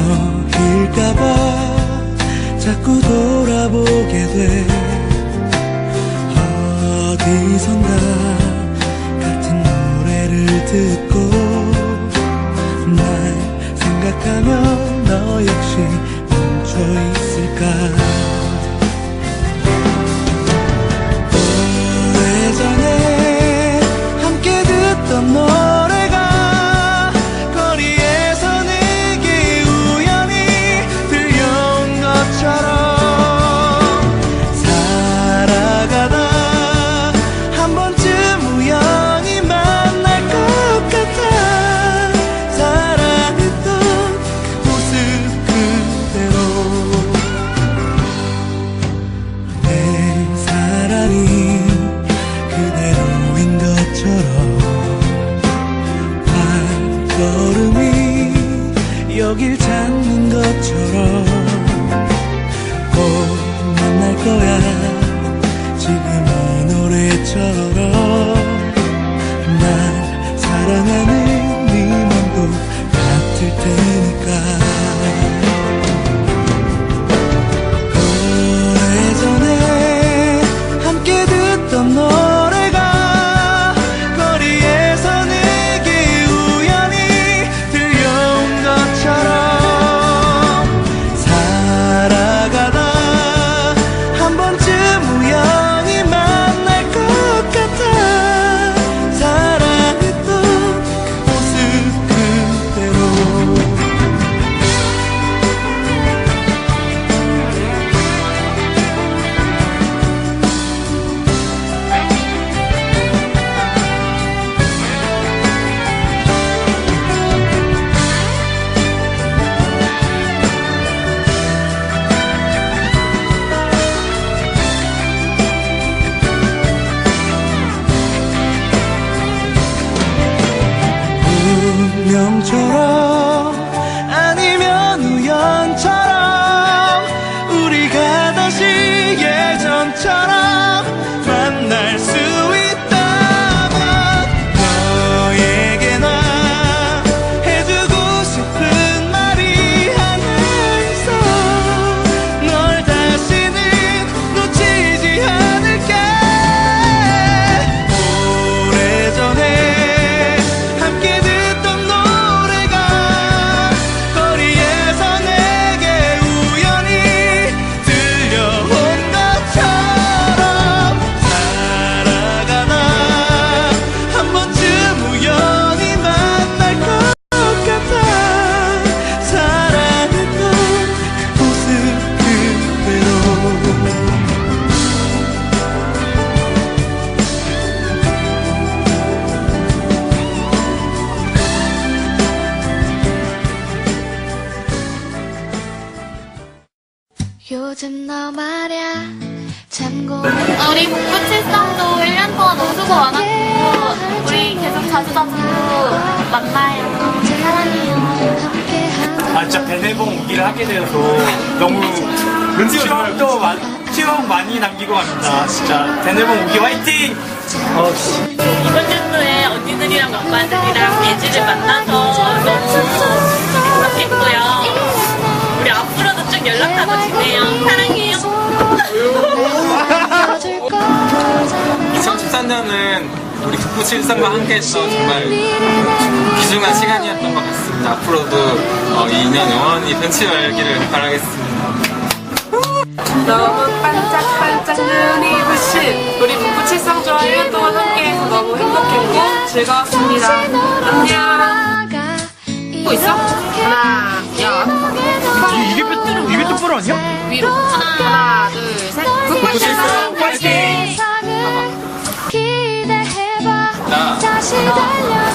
너일까봐 자꾸 돌아보게 돼. 어디선가 명처럼 요즘 너 말야 참 고민 우리 북부칠성도 1년 동안 너무 수고 많았고 우리 계속 자주 자주 만나요 사랑해요 아 진짜 베네봉 오기를 하게 되어서 너무 추억도 많, 추억 많이 남기고 갑니다. 진짜 베네봉 오기 화이팅! 어, 씨. 이번 연도에 언니들이랑 오빠들이랑 예지를 만나서 2013년은 우리 북부 칠성과 함께했던 정말 귀중한 시간이었던 것 같습니다. 앞으로도 어, 이 인연 영원히 변치 말기를 바라겠습니다. 너무 반짝반짝 눈이 부신 우리 북부칠성 조와 1년 동안 함께해서 너무 행복했고 즐거웠습니다. 안녕. 또 있어? 하나, 야, 이게 뼈, 이게 똑바로 아니야? 위로. 하나, 둘, 셋. 북부칠성 파이팅! 기대해봐 나 다시 달려